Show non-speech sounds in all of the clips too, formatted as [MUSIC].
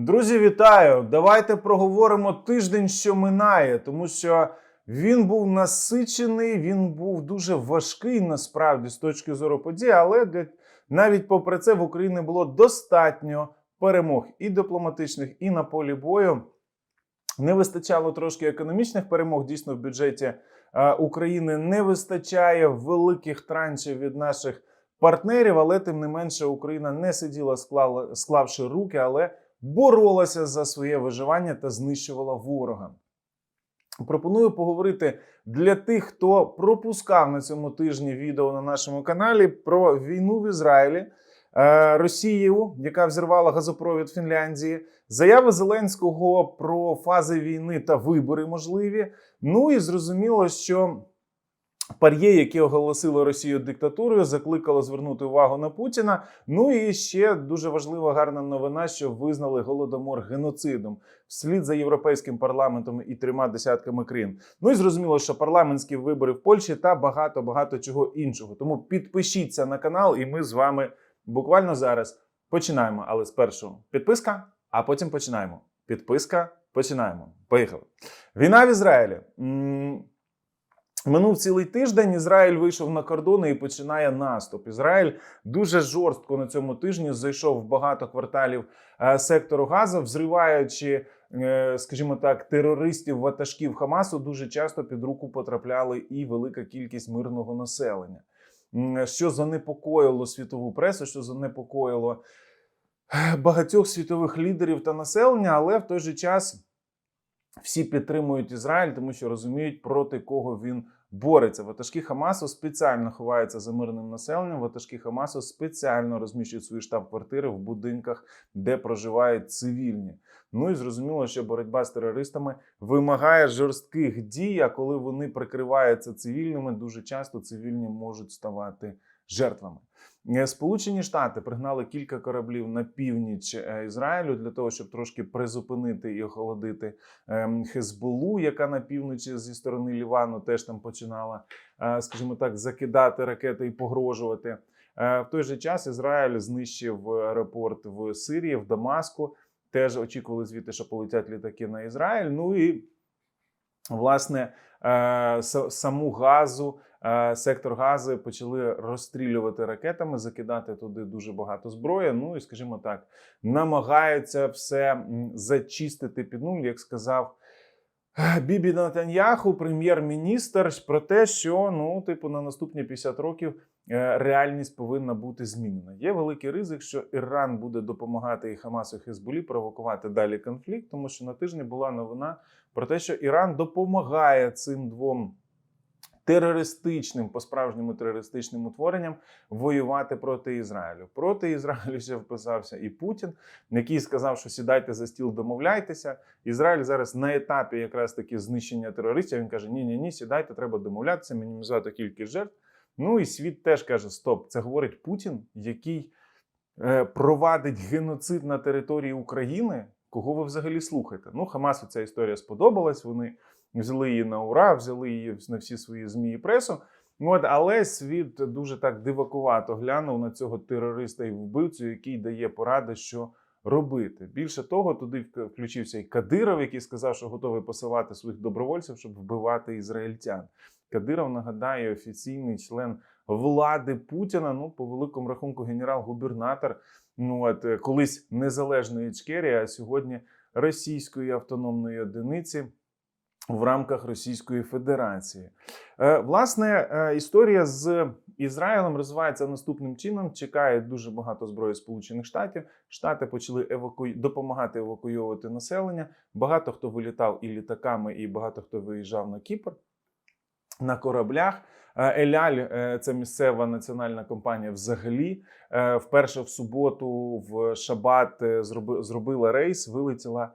Друзі, вітаю! Давайте проговоримо тиждень, що минає, тому що він був насичений, він був дуже важкий насправді з точки зору подій, але навіть попри це в Україні було достатньо перемог і дипломатичних, і на полі бою. Не вистачало трошки економічних перемог. Дійсно, в бюджеті е, України не вистачає великих траншів від наших партнерів, але тим не менше Україна не сиділа, склала, склавши руки, але боролася за своє виживання та знищувала ворога. Пропоную поговорити для тих, хто пропускав на цьому тижні відео на нашому каналі про війну в Ізраїлі, е, Росію, яка взірвала газопровід Фінляндії, заяви Зеленського про фази війни та вибори можливі. Ну і зрозуміло, що Пар'є, яке оголосило Росію диктатурою, закликало звернути увагу на Путіна. Ну і ще дуже важлива гарна новина, що визнали голодомор геноцидом вслід за європейським парламентом і трьома десятками країн. Ну і зрозуміло, що парламентські вибори в Польщі та багато багато чого іншого. Тому підпишіться на канал, і ми з вами буквально зараз починаємо. Але спершу підписка, а потім починаємо. Підписка, починаємо. Поїхали. Війна в Ізраїлі. Минув цілий тиждень. Ізраїль вийшов на кордони і починає наступ. Ізраїль дуже жорстко на цьому тижні зайшов в багато кварталів е, сектору Газа, взриваючи, е, скажімо так, терористів ватажків Хамасу. Дуже часто під руку потрапляли і велика кількість мирного населення, що занепокоїло світову пресу, що занепокоїло е, багатьох світових лідерів та населення, але в той же час всі підтримують Ізраїль, тому що розуміють, проти кого він бореться. Ватажки Хамасу спеціально ховаються за мирним населенням. Ватажки Хамасу спеціально розміщують свої штаб-квартири в будинках, де проживають цивільні. Ну і зрозуміло, що боротьба з терористами вимагає жорстких дій. А коли вони прикриваються цивільними, дуже часто цивільні можуть ставати жертвами. Е, Сполучені Штати пригнали кілька кораблів на північ е, Ізраїлю для того, щоб трошки призупинити і охолодити ем, Хезболу, яка на півночі зі сторони Лівану теж там починала, е, скажімо так, закидати ракети і погрожувати. В той же час Ізраїль знищив аеропорт в Сирії, в Дамаску. Теж очікували звідти, що полетять літаки на Ізраїль. Ну і власне е, саму газу, е, сектор гази почали розстрілювати ракетами, закидати туди дуже багато зброї. Ну і скажімо так, намагаються все зачистити під нуль, як сказав. е, Бібі Натаньяху, прем'єр-міністр, про те, що ну, типу, на наступні 50 років реальність повинна бути змінена. Є великий ризик, що Іран буде допомагати і Хамасу і Хезболі провокувати далі конфлікт, тому що на тижні була новина про те, що Іран допомагає цим двом терористичним, по-справжньому терористичним утворенням воювати проти Ізраїлю. Проти Ізраїлю [LAUGHS] ще вписався і Путін, який сказав, що сідайте за стіл, домовляйтеся. Ізраїль зараз на етапі якраз таки знищення терористів. Він каже: Ні, ні, ні, сідайте, треба домовлятися, мінімізувати кількість жертв. Ну і світ теж каже: Стоп, це говорить Путін, який е, провадить геноцид на території України. Кого ви взагалі слухаєте? Ну, Хамасу ця історія сподобалась. Вони взяли її на ура, взяли її на всі свої змі і пресу. От, але світ дуже так дивакувато глянув на цього терориста і вбивцю, який дає поради, що робити. Більше того, туди включився і Кадиров, який сказав, що готовий посилати своїх добровольців, щоб вбивати ізраїльтян. Кадиров нагадаю, офіційний член влади Путіна. Ну, по великому рахунку, генерал-губернатор. Ну от е, колись незалежної Ічкерії, а сьогодні російської автономної одиниці в рамках Російської Федерації. Е, Власне, е, історія з Ізраїлем розвивається наступним чином. Чекає дуже багато зброї Сполучених Штатів. Штати почали еваку... допомагати евакуйовувати населення. Багато хто вилітав і літаками, і багато хто виїжджав на Кіпр на кораблях. Е, Еляль е, це місцева національна компанія. Взагалі, Е, вперше в суботу в Шабат зробила рейс, вилетіла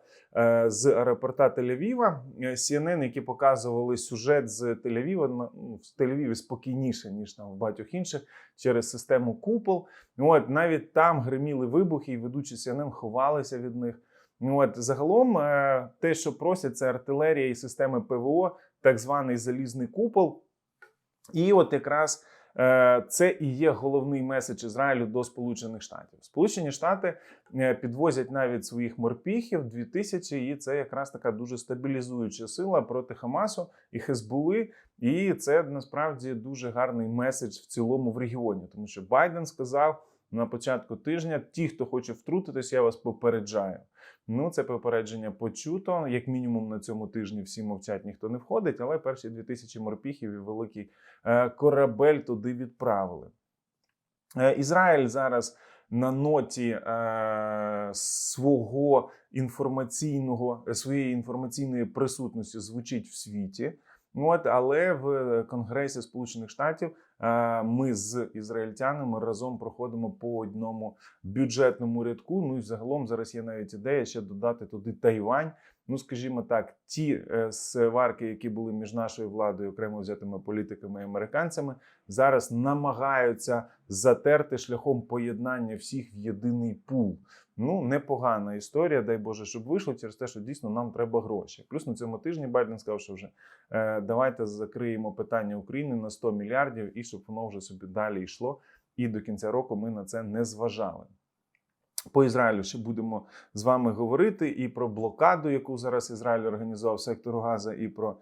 з аеропорта Тель-Авіва. CNN, які показували сюжет з Тель-Авіва, ну, в Тель-Авіві спокійніше ніж там в багатьох інших через систему купол. От навіть там гриміли вибухи, і ведучі CNN ховалися від них. От загалом, те, що просять, це артилерія і системи ПВО, так званий залізний купол. І от якраз е, це і є головний меседж Ізраїлю до Сполучених Штатів. Сполучені Штати е, підвозять навіть своїх морпіхів 2000, і це якраз така дуже стабілізуюча сила проти Хамасу і Хезбули. І це насправді дуже гарний меседж в цілому в регіоні, тому що Байден сказав на початку тижня: ті, хто хоче втрутитись, я вас попереджаю. Ну, це попередження почуто. Як мінімум на цьому тижні всі мовчать, ніхто не входить, але перші 2000 морпіхів і великий е, корабель туди відправили. Е, Ізраїль зараз на ноті е, свого інформаційного своєї інформаційної присутності звучить в світі. От, але в Конгресі Сполучених Штатів ми з ізраїльтянами разом проходимо по одному бюджетному рядку. Ну і загалом зараз є навіть ідея ще додати туди Тайвань. Ну, скажімо так, ті е, сварки, які були між нашою владою, окремо взятими політиками і американцями, зараз намагаються затерти шляхом поєднання всіх в єдиний пул. Ну, непогана історія, дай Боже, щоб вийшло через те, що дійсно нам треба гроші. Плюс на цьому тижні Байден сказав, що вже е, давайте закриємо питання України на 100 мільярдів і щоб воно вже собі далі йшло. І до кінця року ми на це не зважали. По Ізраїлю ще будемо з вами говорити і про блокаду, яку зараз Ізраїль організував сектору Газа, і про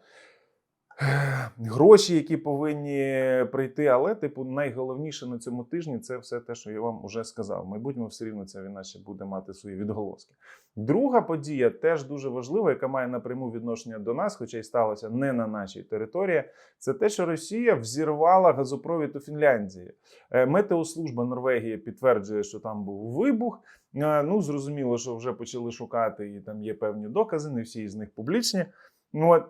гроші, які повинні прийти. Але, типу, найголовніше на цьому тижні це все те, що я вам вже сказав. В майбутньому все рівно ця війна ще буде мати свої відголоски. Друга подія теж дуже важлива, яка має напряму відношення до нас, хоча й сталося не на нашій території. Це те, що Росія взірвала газопровід у Фінляндії. Е, Метеослужба Норвегії підтверджує, що там був вибух. Е, Ну, зрозуміло, що вже почали шукати, і там є певні докази, не всі з них публічні. Ну, от.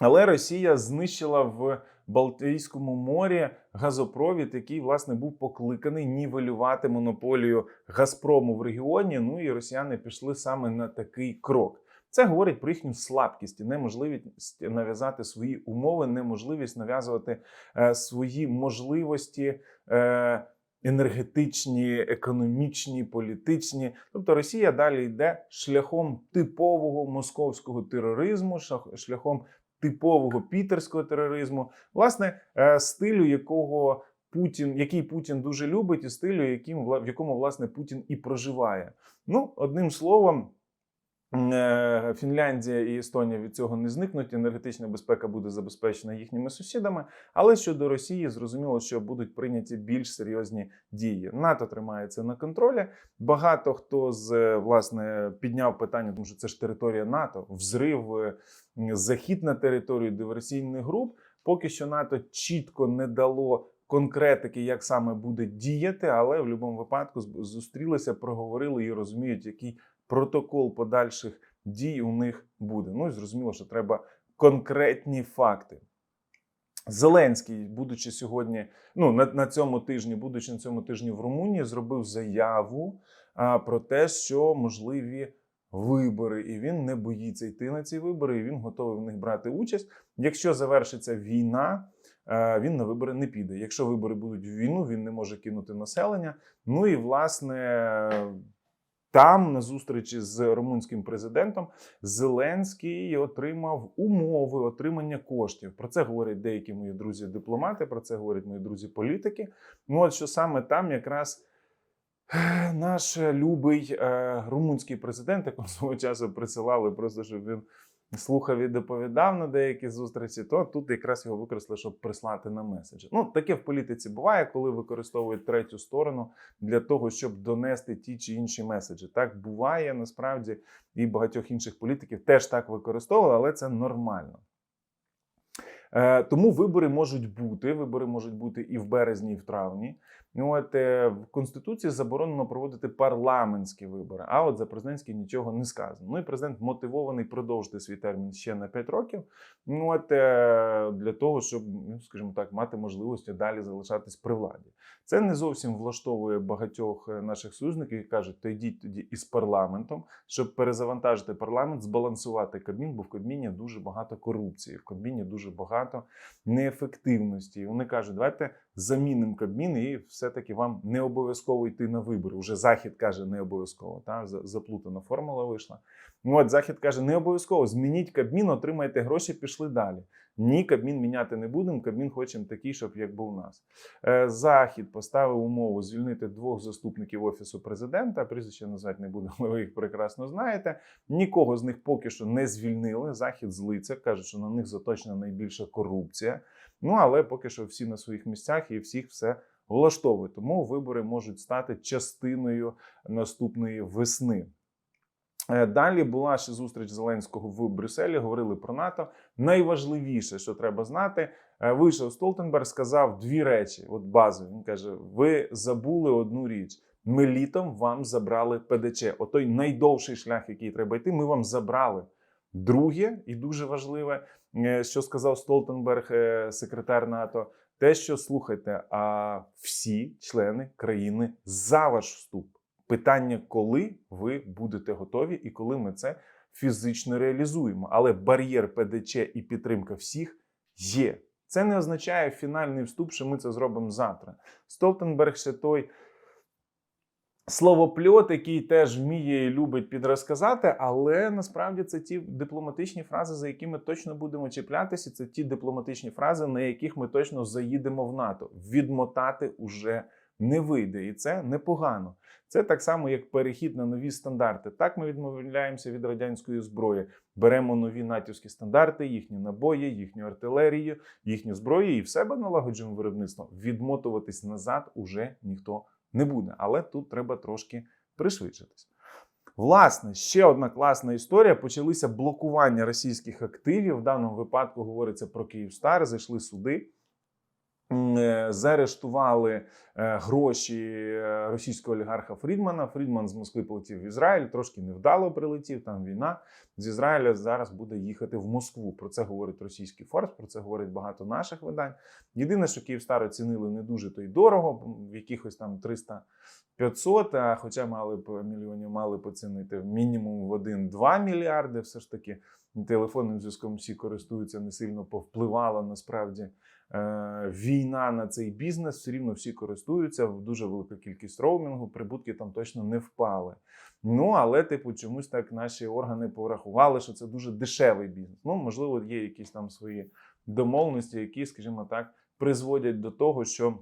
Але Росія знищила в Балтійському морі газопровід, який власне був покликаний нівелювати монополію Газпрому в регіоні. Ну і росіяни пішли саме на такий крок. Це говорить про їхню слабкість неможливість нав'язати свої умови, неможливість нав'язувати е, свої можливості. Е, Енергетичні, економічні, політичні, тобто Росія далі йде шляхом типового московського тероризму, шляхом типового пітерського тероризму, власне, е, стилю, якого Путін, який Путін дуже любить, і стилю, яким в якому власне Путін і проживає. Ну, одним словом. Е, Фінляндія і Естонія від цього не зникнуть. Енергетична безпека буде забезпечена їхніми сусідами. Але щодо Росії, зрозуміло, що будуть прийняті більш серйозні дії. НАТО тримається на контролі. Багато хто з е, власне підняв питання, тому що це ж територія НАТО, взрив, е, захід на територію диверсійних груп. Поки що НАТО чітко не дало конкретики, як саме буде діяти, але в будь-якому випадку зустрілися, проговорили і розуміють, який протокол подальших дій у них буде. Ну і зрозуміло, що треба конкретні факти. Зеленський, будучи сьогодні, ну на, на цьому тижні, будучи на цьому тижні в Румунії, зробив заяву а, про те, що можливі вибори, і він не боїться йти на ці вибори, і він готовий в них брати участь. Якщо завершиться війна, е, він на вибори не піде. Якщо вибори будуть в війну, він не може кинути населення. Ну і власне. Там, на зустрічі з румунським президентом, Зеленський отримав умови отримання коштів. Про це говорять деякі мої друзі-дипломати, про це говорять мої друзі-політики. Ну, от що саме там якраз наш любий е, румунський президент, якого свого часу присилали, просто щоб він слухав і доповідав на деякі зустрічі, то тут якраз його використали, щоб прислати на меседжі. Ну, таке в політиці буває, коли використовують третю сторону для того, щоб донести ті чи інші меседжі. Так буває насправді і багатьох інших політиків теж так використовували, але це нормально. Е, Тому вибори можуть бути. Вибори можуть бути і в березні, і в травні. Ну, от е, в конституції заборонено проводити парламентські вибори. А от за президентські нічого не сказано. Ну і президент мотивований продовжити свій термін ще на 5 років. Ну от е, для того, щоб, ну скажімо так, мати можливості далі залишатись при владі. Це не зовсім влаштовує багатьох е, наших союзників, які кажуть, то йдіть тоді із парламентом, щоб перезавантажити парламент, збалансувати Кабмін, бо в Кабміні дуже багато корупції, в Кабміні дуже багато неефективності. Вони кажуть, давайте замінимо Кабмін і все-таки вам не обов'язково йти на вибори. Уже захід каже, не обов'язково. Та заплутана формула вийшла. Ну от захід каже, не обов'язково змініть Кабмін, отримайте гроші, пішли далі. Ні, Кабмін міняти не будемо. Кабмін хочемо такий, щоб як був у нас. Е, Захід поставив умову звільнити двох заступників офісу президента. Прізвище назвати не буду, але [LAUGHS] ви їх прекрасно знаєте. Нікого з них поки що не звільнили. Захід злиться, кажуть, що на них заточена найбільша корупція. Ну але поки що всі на своїх місцях і всіх все влаштовує. Тому вибори можуть стати частиною наступної весни. Е, Далі була ще зустріч Зеленського в Брюсселі. Говорили про НАТО. Найважливіше, що треба знати, е, вийшов Столтенберг, сказав дві речі. От базові. Він каже: ви забули одну річ. Ми літом вам забрали ПДЧ. Отой найдовший шлях, який треба йти, ми вам забрали. Друге, і дуже важливе, е, що сказав Столтенберг, секретар НАТО, те, що слухайте, а всі члени країни за ваш вступ. Питання, коли ви будете готові і коли ми це фізично реалізуємо. Але бар'єр ПДЧ і підтримка всіх є. Це не означає фінальний вступ, що ми це зробимо завтра. Столтенберг ще той словопльот, який теж вміє і любить підрозказати, але насправді це ті дипломатичні фрази, за які ми точно будемо чіплятися. Це ті дипломатичні фрази, на яких ми точно заїдемо в НАТО. Відмотати уже не вийде, і це непогано. Це так само, як перехід на нові стандарти. Так ми відмовляємося від радянської зброї, беремо нові натівські стандарти, їхні набої, їхню артилерію, їхню зброю і в себе налагоджуємо виробництво. Відмотуватись назад уже ніхто не буде. Але тут треба трошки пришвидшитись. Власне, ще одна класна історія. Почалися блокування російських активів. В даному випадку говориться про Київстар. Зайшли суди. Е, Заарештували е, гроші е, російського олігарха Фрідмана. Фрідман з Москви полетів в Ізраїль, трошки невдало прилетів. Там війна з Ізраїля зараз буде їхати в Москву. Про це говорить російський Форс, про це говорить багато наших видань. Єдине, що Київстар оцінили не дуже то й дорого, в якихось там 300 500, а хоча мали б мільйонів мали б оцінити мінімум в 1-2 мільярди. Все ж таки телефонним зв'язком всі користуються, не сильно повпливала насправді війна на цей бізнес. Все рівно всі користуються. Дуже велика кількість роумінгу, прибутки там точно не впали. Ну але, типу, чомусь так наші органи порахували, що це дуже дешевий бізнес. Ну, можливо, є якісь там свої домовленості, які, скажімо так, призводять до того, що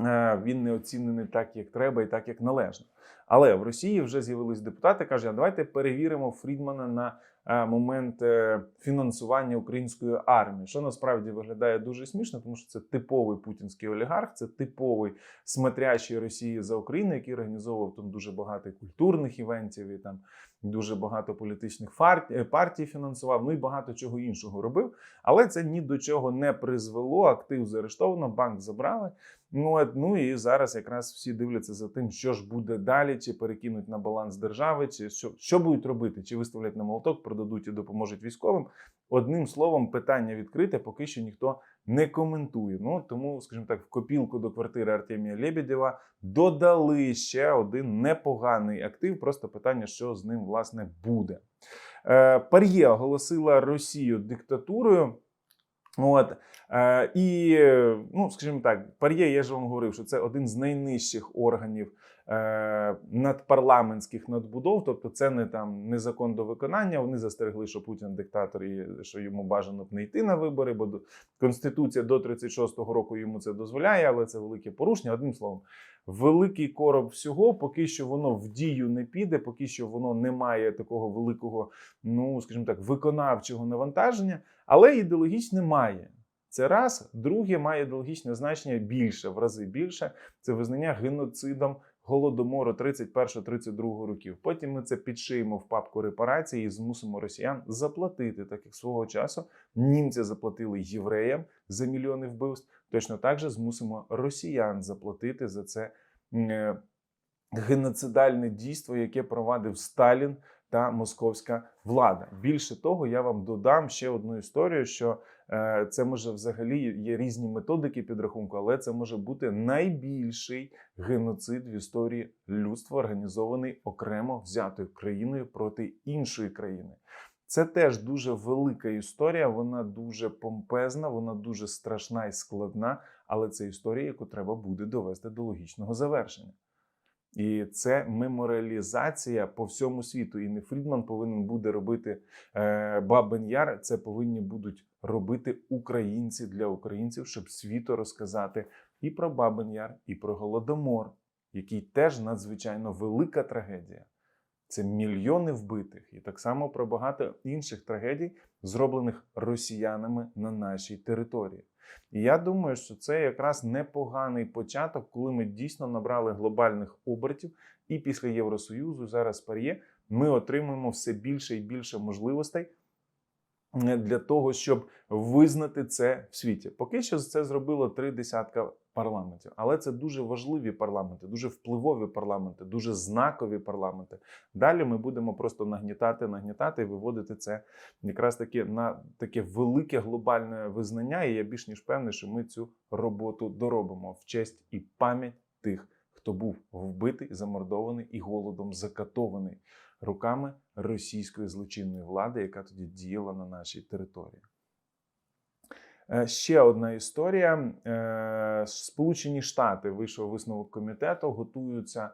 е, він не оцінений так, як треба, і так, як належно. Але в Росії вже з'явились депутати, кажуть, а давайте перевіримо Фрідмана на е, момент е, фінансування української армії, що насправді виглядає дуже смішно, тому що це типовий путінський олігарх, це типовий смотрящий Росії за Україну, який організовував там дуже багато культурних івентів і там дуже багато політичних е, партій фінансував, ну і багато чого іншого робив. Але це ні до чого не призвело. Актив заарештовано, банк забрали. Ну, ну і зараз якраз всі дивляться за тим, що ж буде далі, чи перекинуть на баланс держави, чи що, що будуть робити, чи виставлять на молоток, продадуть і допоможуть військовим. Одним словом, питання відкрите, поки що ніхто не коментує. Ну тому, скажімо так, в копілку до квартири Артемія Лебедєва додали ще один непоганий актив. Просто питання, що з ним власне буде. Е, Пар'є оголосила Росію диктатурою. От е, і ну, скажімо так, Пар'є, я ж вам говорив, що це один з найнижчих органів е, надпарламентських надбудов. Тобто, це не там не закон до виконання. Вони застерегли, що Путін диктатор і що йому бажано б не йти на вибори, бо до- конституція до 36-го року йому це дозволяє, але це велике порушення. Одним словом, великий короб всього, поки що воно в дію не піде, поки що воно не має такого великого, ну скажімо так, виконавчого навантаження, але ідеологічне має. Це раз, друге має ідеологічне значення більше, в рази більше. Це визнання геноцидом голодомору 31-32 років. Потім ми це підшиємо в папку репарації і змусимо росіян заплатити, так як свого часу німці заплатили євреям за мільйони вбивств. Точно так же змусимо росіян заплатити за це е, геноцидальне дійство, яке провадив Сталін та московська влада. Більше того, я вам додам ще одну історію, що е, це може взагалі є різні методики підрахунку, але це може бути найбільший геноцид в історії людства, організований окремо взятою країною проти іншої країни. Це теж дуже велика історія, вона дуже помпезна, вона дуже страшна і складна, але це історія, яку треба буде довести до логічного завершення. І це меморіалізація по всьому світу. І не Фрідман повинен буде робити е, Бабин Яр. Це повинні будуть робити українці для українців, щоб світу розказати і про Бабин Яр, і про Голодомор, який теж надзвичайно велика трагедія. Це мільйони вбитих, і так само про багато інших трагедій, зроблених росіянами на нашій території. І я думаю, що це якраз непоганий початок, коли ми дійсно набрали глобальних обертів, і після Євросоюзу зараз пар'є ми отримуємо все більше і більше можливостей е, для того, щоб визнати це в світі. Поки що це зробило три десятка парламентів, але це дуже важливі парламенти, дуже впливові парламенти, дуже знакові парламенти. Далі ми будемо просто нагнітати, нагнітати і виводити це якраз таки на таке велике глобальне визнання. І я більш ніж певний, що ми цю роботу доробимо в честь і пам'ять тих, хто був вбитий, замордований і голодом закатований руками російської злочинної влади, яка тоді діяла на нашій території. Е, Ще одна історія. Е, Сполучені Штати вийшов висновок комітету, готуються,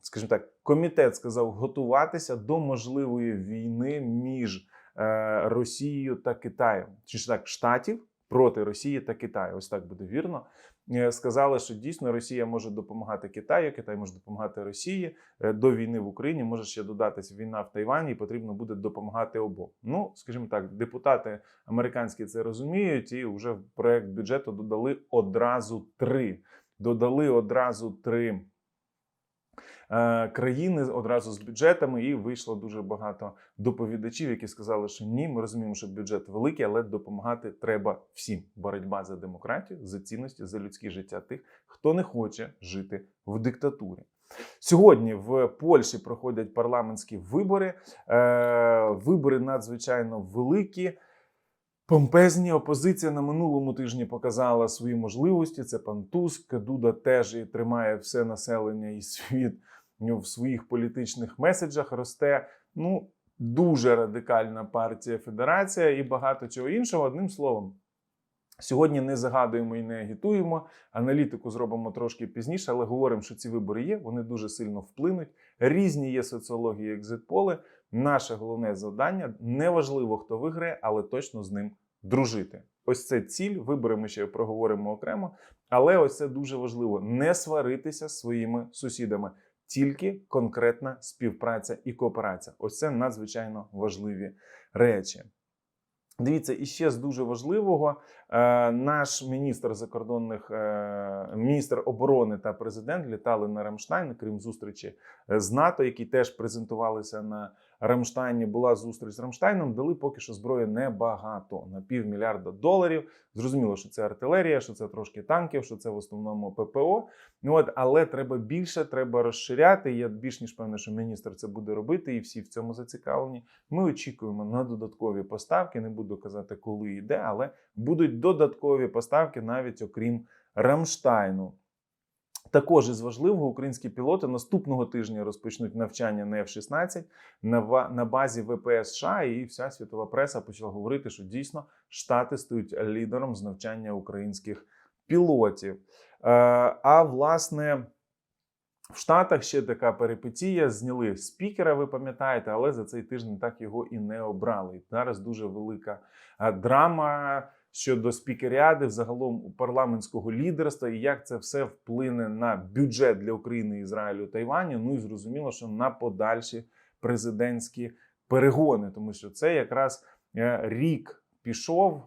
скажімо так, комітет сказав готуватися до можливої війни між е, Росією та Китаєм. Чи ж так, штатів проти Росії та Китаю. Ось так буде вірно. Е, Сказали, що дійсно Росія може допомагати Китаю, Китай може допомагати Росії Е, до війни в Україні. Може ще додатися війна в Тайвані, і потрібно буде допомагати обом. Ну, скажімо так, депутати американські це розуміють, і вже в проект бюджету додали одразу три. Додали одразу три країни одразу з бюджетами, і вийшло дуже багато доповідачів, які сказали, що ні, ми розуміємо, що бюджет великий, але допомагати треба всім. Боротьба за демократію, за цінності, за людське життя тих, хто не хоче жити в диктатурі. Сьогодні в Польщі проходять парламентські вибори. Е, вибори надзвичайно великі. Помпезні опозиція на минулому тижні показала свої можливості. Це пан Туск. Дуда теж і тримає все населення і світ ну, в своїх політичних меседжах. Росте ну дуже радикальна партія Федерація і багато чого іншого. Одним словом, сьогодні не загадуємо і не агітуємо. Аналітику зробимо трошки пізніше, але говоримо, що ці вибори є. Вони дуже сильно вплинуть. Різні є соціології, екзитполи. Наше головне завдання неважливо, хто виграє, але точно з ним дружити. Ось це ціль. Вибори ми ще проговоримо окремо. Але ось це дуже важливо: не сваритися з своїми сусідами, тільки конкретна співпраця і кооперація. Ось це надзвичайно важливі речі. Дивіться, і ще з дуже важливого, е, наш міністр закордонних е, міністр оборони та президент літали на Рамштайн, крім зустрічі е, з НАТО, які теж презентувалися на Рамштайні. Була зустріч з Рамштайном. Дали поки що зброї небагато на півмільярда доларів. Зрозуміло, що це артилерія, що це трошки танків, що це в основному ППО. Ну от, але треба більше, треба розширяти. Я більш ніж певний, що міністр це буде робити, і всі в цьому зацікавлені. Ми очікуємо на додаткові поставки. Не буду казати, коли і де, але будуть додаткові поставки навіть окрім Рамштайну. Також із важливого українські пілоти наступного тижня розпочнуть навчання на F-16 на, базі ВПС США, і вся світова преса почала говорити, що дійсно Штати стають лідером з навчання українських пілотів. Е, а власне. В Штатах ще така перипетія. Зняли спікера, ви пам'ятаєте, але за цей тиждень так його і не обрали. Зараз дуже велика е, драма щодо спікеріади, взагалом парламентського лідерства, і як це все вплине на бюджет для України, Ізраїлю Тайваню. Ну і зрозуміло, що на подальші президентські перегони, тому що це якраз е, рік пішов.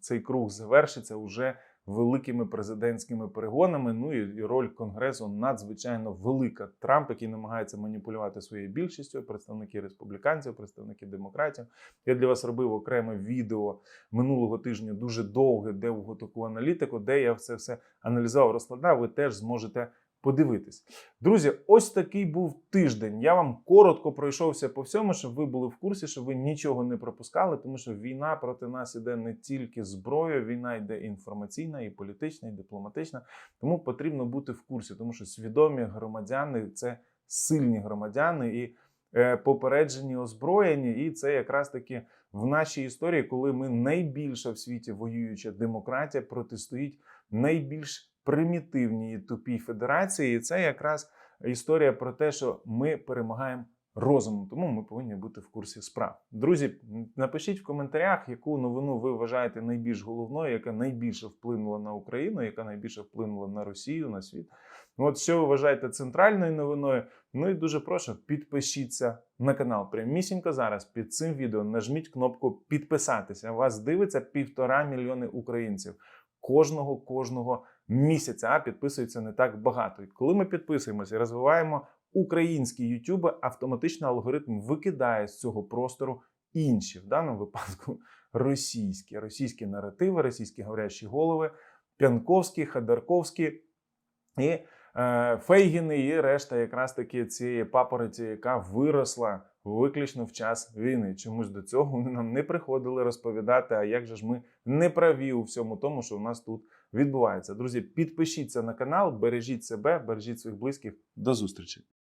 Цей круг завершиться уже великими президентськими перегонами. Ну і роль конгресу надзвичайно велика. Трамп, який намагається маніпулювати своєю більшістю, представники республіканців, представники демократів. Я для вас робив окреме відео минулого тижня, дуже довге, де в таку аналітику, де я все все аналізував, розкладав. Ви теж зможете подивитись. Друзі, ось такий був тиждень. Я вам коротко пройшовся по всьому, щоб ви були в курсі, щоб ви нічого не пропускали, тому що війна проти нас іде не тільки зброєю, війна йде інформаційна, і політична, і дипломатична. Тому потрібно бути в курсі, тому що свідомі громадяни це сильні громадяни і е, попереджені, озброєні. І це якраз таки в нашій історії, коли ми найбільша в світі воююча демократія протистоїть найбільш примітивній і тупій федерації. І це якраз історія про те, що ми перемагаємо розумом, тому ми повинні бути в курсі справ. Друзі, напишіть в коментарях, яку новину ви вважаєте найбільш головною, яка найбільше вплинула на Україну, яка найбільше вплинула на Росію, на світ. От що ви вважаєте центральною новиною? Ну і дуже прошу, підпишіться на канал. Прямісінько зараз під цим відео нажміть кнопку підписатися. Вас дивиться півтора мільйони українців кожного кожного місяця. Підписується не так багато. І коли ми підписуємося і розвиваємо український YouTube, автоматично алгоритм викидає з цього простору інші, в даному випадку російські, російські наративи, російські говорящі голови, Пянковські, Ходорковські і е, Фейгіни, і решта якраз таки цієї папороті, яка виросла виключно в час війни. Чомусь до цього вони нам не приходили розповідати, а як же ж ми не праві у всьому тому, що у нас тут відбувається. Друзі, підпишіться на канал, бережіть себе, бережіть своїх близьких. До зустрічі!